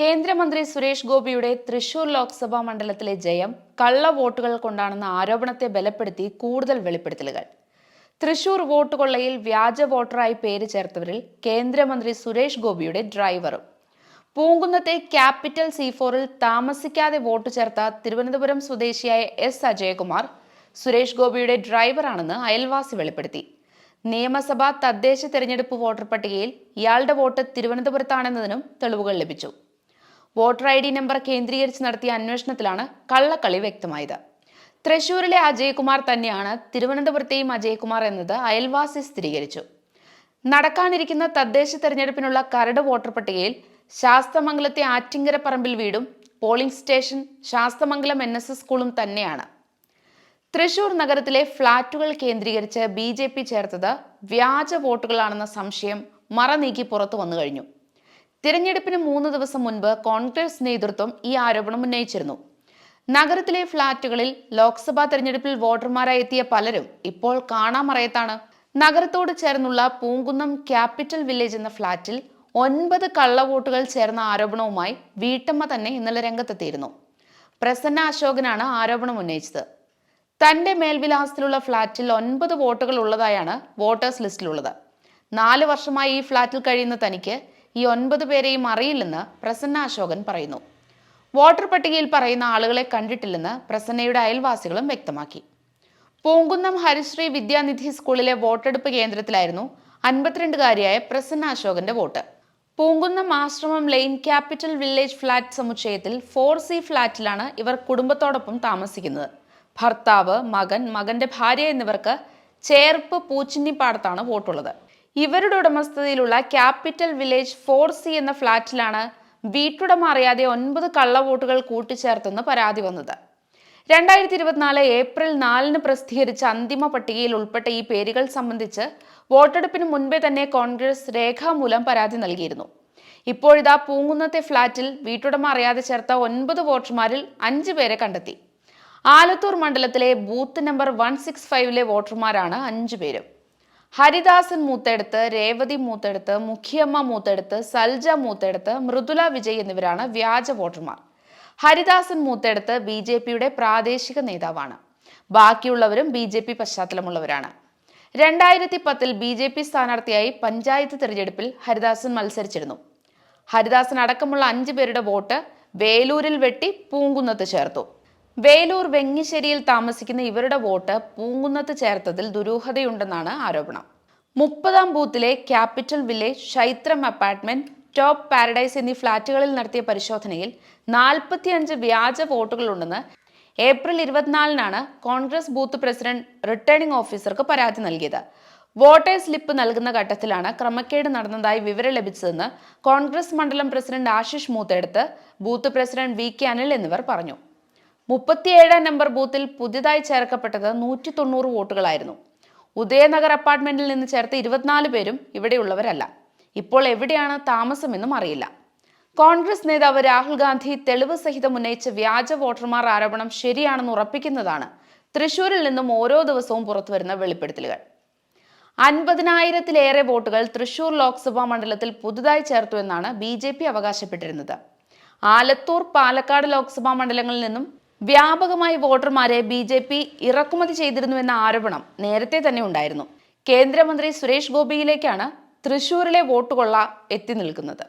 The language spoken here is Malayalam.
കേന്ദ്രമന്ത്രി സുരേഷ് ഗോപിയുടെ തൃശൂർ ലോക്സഭാ മണ്ഡലത്തിലെ ജയം കള്ള വോട്ടുകൾ കൊണ്ടാണെന്ന ആരോപണത്തെ ബലപ്പെടുത്തി കൂടുതൽ വെളിപ്പെടുത്തലുകൾ. തൃശൂർ വോട്ട് കൊള്ളയിൽ വ്യാജ വോട്ടറായി പേര് ചേർത്തവരിൽ കേന്ദ്രമന്ത്രി സുരേഷ് ഗോപിയുടെ ഡ്രൈവറും. പൂങ്കുന്നത്തെ ക്യാപിറ്റൽ സി ഫോറിൽ താമസിക്കാതെ വോട്ട് ചേർത്ത തിരുവനന്തപുരം സ്വദേശിയായ എസ് അജയകുമാർ സുരേഷ് ഗോപിയുടെ ഡ്രൈവറാണെന്ന് അയൽവാസി വെളിപ്പെടുത്തി. നിയമസഭാ തദ്ദേശ തെരഞ്ഞെടുപ്പ് വോട്ടർ പട്ടികയിൽ ഇയാളുടെ വോട്ട് തിരുവനന്തപുരത്താണെന്നതിനും തെളിവുകൾ ലഭിച്ചു. വോട്ടർ ഐ ഡി നമ്പർ കേന്ദ്രീകരിച്ച് നടത്തിയ അന്വേഷണത്തിലാണ് കള്ളക്കളി വ്യക്തമായത്. തൃശൂരിലെ അജയ്കുമാർ തന്നെയാണ് തിരുവനന്തപുരത്തെയും അജയ്കുമാർ എന്നത് അയൽവാസി സ്ഥിരീകരിച്ചു. നടക്കാനിരിക്കുന്ന തദ്ദേശ തെരഞ്ഞെടുപ്പിനുള്ള കരട് വോട്ടർ പട്ടികയിൽ ശാസ്തമംഗലത്തെ ആറ്റിങ്കര പറമ്പിൽ വീടും polling station Sasthamangalam N S S സ്കൂളും തന്നെയാണ്. തൃശൂർ നഗരത്തിലെ ഫ്ളാറ്റുകൾ കേന്ദ്രീകരിച്ച് ബി ജെ പി ചേർത്തത് വ്യാജ വോട്ടുകളാണെന്ന സംശയം മറ നീക്കി പുറത്തു വന്നു കഴിഞ്ഞു. തിരഞ്ഞെടുപ്പിന് മൂന്ന് ദിവസം മുൻപ് കോൺഗ്രസ് നേതൃത്വം ഈ ആരോപണം ഉന്നയിച്ചിരുന്നു. നഗരത്തിലെ ഫ്ളാറ്റുകളിൽ ലോക്സഭാ തെരഞ്ഞെടുപ്പിൽ വോട്ടർമാരായി എത്തിയ പലരും ഇപ്പോൾ കാണാമറയത്താണ്. നഗരത്തോട് ചേർന്നുള്ള പൂങ്കുന്നം ക്യാപിറ്റൽ വില്ലേജ് എന്ന ഫ്ളാറ്റിൽ ഒൻപത് കള്ളവോട്ടുകൾ ചേർന്ന ആരോപണവുമായി വീട്ടമ്മ തന്നെ ഇന്നലെ രംഗത്തെത്തിയിരുന്നു. പ്രസന്ന അശോകനാണ് ആരോപണം ഉന്നയിച്ചത്. തന്റെ മേൽവിലാസത്തിലുള്ള ഫ്ളാറ്റിൽ ഒൻപത് വോട്ടുകൾ ഉള്ളതായാണ് വോട്ടേഴ്സ് ലിസ്റ്റിലുള്ളത്. നാല് വർഷമായി ഈ ഫ്ളാറ്റിൽ കഴിയുന്ന തനിക്ക് ഈ ഒൻപത് പേരെയും അറിയില്ലെന്ന് പ്രസന്ന അശോകൻ പറയുന്നു. വോട്ടർ പട്ടികയിൽ പറയുന്ന ആളുകളെ കണ്ടിട്ടില്ലെന്ന് പ്രസന്നയുടെ അയൽവാസികളും വ്യക്തമാക്കി. പൂങ്കുന്നം ഹരിശ്രീ വിദ്യാനിധി സ്കൂളിലെ വോട്ടെടുപ്പ് കേന്ദ്രത്തിലായിരുന്നു അൻപത്തിരണ്ടുകാരിയായ പ്രസന്ന അശോകന്റെ vote. Poonkunnam Ashramam Lane Capital Village flat സമുച്ചയത്തിൽ four C ഫ്ളാറ്റിലാണ് ഇവർ കുടുംബത്തോടൊപ്പം താമസിക്കുന്നത്. ഭർത്താവ് മകൻ മകന്റെ ഭാര്യ എന്നിവർക്ക് ചേർപ്പ് പൂച്ചിന്നിപ്പാടത്താണ് വോട്ടുള്ളത്. ഇവരുടെ ഉടമസ്ഥതയിലുള്ള ക്യാപിറ്റൽ വില്ലേജ് ഫോർ സി എന്ന ഫ്ളാറ്റിലാണ് വീട്ടുടമ അറിയാതെ ഒൻപത് കള്ളവോട്ടുകൾ കൂട്ടിച്ചേർത്തെന്ന് പരാതി വന്നത്. രണ്ടായിരത്തി ഇരുപത്തിനാല് ഏപ്രിൽ നാലിന് പ്രസിദ്ധീകരിച്ച അന്തിമ പട്ടികയിൽ ഉൾപ്പെട്ട ഈ പേരുകൾ സംബന്ധിച്ച് വോട്ടെടുപ്പിന് മുൻപേ തന്നെ കോൺഗ്രസ് രേഖാമൂലം പരാതി നൽകിയിരുന്നു. ഇപ്പോഴിതാ പൂങ്കുന്നത്തെ ഫ്ളാറ്റിൽ വീട്ടുടമ അറിയാതെ ചേർത്ത ഒൻപത് വോട്ടർമാരിൽ അഞ്ചു പേരെ കണ്ടെത്തി. ആലത്തൂർ മണ്ഡലത്തിലെ ബൂത്ത് നമ്പർ വൺ സിക്സ് ഫൈവിലെ വോട്ടർമാരാണ് അഞ്ചു പേരും. ഹരിദാസൻ മൂത്തെടുത്ത് രേവതി മൂത്തെടുത്ത് മുഖിയമ്മ മൂത്തെടുത്ത് സൽജ മൂത്തെടുത്ത് മൃദുല വിജയ് എന്നിവരാണ് വ്യാജ വോട്ടർമാർ. ഹരിദാസൻ മൂത്തെടുത്ത് ബി ജെ പിയുടെ പ്രാദേശിക നേതാവാണ്. ബാക്കിയുള്ളവരും ബി ജെ പി പശ്ചാത്തലമുള്ളവരാണ്. രണ്ടായിരത്തി പത്തിൽ ബി ജെ പി സ്ഥാനാർത്ഥിയായി പഞ്ചായത്ത് തിരഞ്ഞെടുപ്പിൽ ഹരിദാസൻ മത്സരിച്ചിരുന്നു. ഹരിദാസൻ അടക്കമുള്ള അഞ്ചു പേരുടെ വോട്ട് വേലൂരിൽ വെട്ടി പൂങ്കുന്നത്ത് ചേർത്തു. വേലൂർ വെങ്ങിശ്ശേരിയിൽ താമസിക്കുന്ന ഇവരുടെ വോട്ട് പൂങ്കുന്നത്ത് ചേർത്തതിൽ ദുരൂഹതയുണ്ടെന്നാണ് ആരോപണം. മുപ്പതാം ബൂത്തിലെ Capital Village Shaithram apartment Top Paradise എന്നീ ഫ്ളാറ്റുകളിൽ നടത്തിയ പരിശോധനയിൽ നാൽപ്പത്തിയഞ്ച് വ്യാജ വോട്ടുകളുണ്ടെന്ന് ഏപ്രിൽ ഇരുപത്തിനാലിനാണ് കോൺഗ്രസ് ബൂത്ത് പ്രസിഡന്റ് റിട്ടേണിംഗ് ഓഫീസർക്ക് പരാതി നൽകിയത്. വോട്ടേഴ്സ് സ്ലിപ്പ് നൽകുന്ന ഘട്ടത്തിലാണ് ക്രമക്കേട് നടന്നതായി വിവരം ലഭിച്ചതെന്ന് കോൺഗ്രസ് മണ്ഡലം president Ashish Moothedath booth president V K Anil എന്നിവർ പറഞ്ഞു. മുപ്പത്തിയേഴാം നമ്പർ ബൂത്തിൽ പുതിയതായി ചേർക്കപ്പെട്ടത് നൂറ്റി തൊണ്ണൂറ് വോട്ടുകളായിരുന്നു. ഉദയനഗർ അപ്പാർട്ട്മെന്റിൽ നിന്ന് ചേർത്ത ഇരുപത്തിനാല് പേരും ഇവിടെയുള്ളവരല്ല. ഇപ്പോൾ എവിടെയാണ് താമസമെന്നും അറിയില്ല. കോൺഗ്രസ് നേതാവ് രാഹുൽ ഗാന്ധി തെളിവ് സഹിതം ഉന്നയിച്ച വ്യാജ വോട്ടർമാർ ആരോപണം ശരിയാണെന്ന് ഉറപ്പിക്കുന്നതാണ് തൃശൂരിൽ നിന്നും ഓരോ ദിവസവും പുറത്തുവരുന്ന വെളിപ്പെടുത്തലുകൾ. അൻപതിനായിരത്തിലേറെ വോട്ടുകൾ തൃശൂർ ലോക്സഭാ മണ്ഡലത്തിൽ പുതുതായി ചേർത്തു എന്നാണ് ബി ജെ പി അവകാശപ്പെട്ടിരുന്നത്. ആലത്തൂർ പാലക്കാട് ലോക്സഭാ മണ്ഡലങ്ങളിൽ നിന്നും വ്യാപകമായി വോട്ടർമാരെ ബി ജെ പി ഇറക്കുമതി ചെയ്തിരുന്നുവെന്ന ആരോപണം നേരത്തെ തന്നെ ഉണ്ടായിരുന്നു. കേന്ദ്രമന്ത്രി സുരേഷ് ഗോപിയിലേക്കാണ് തൃശൂരിലെ വോട്ടുകൊള്ള എത്തി നിൽക്കുന്നത്.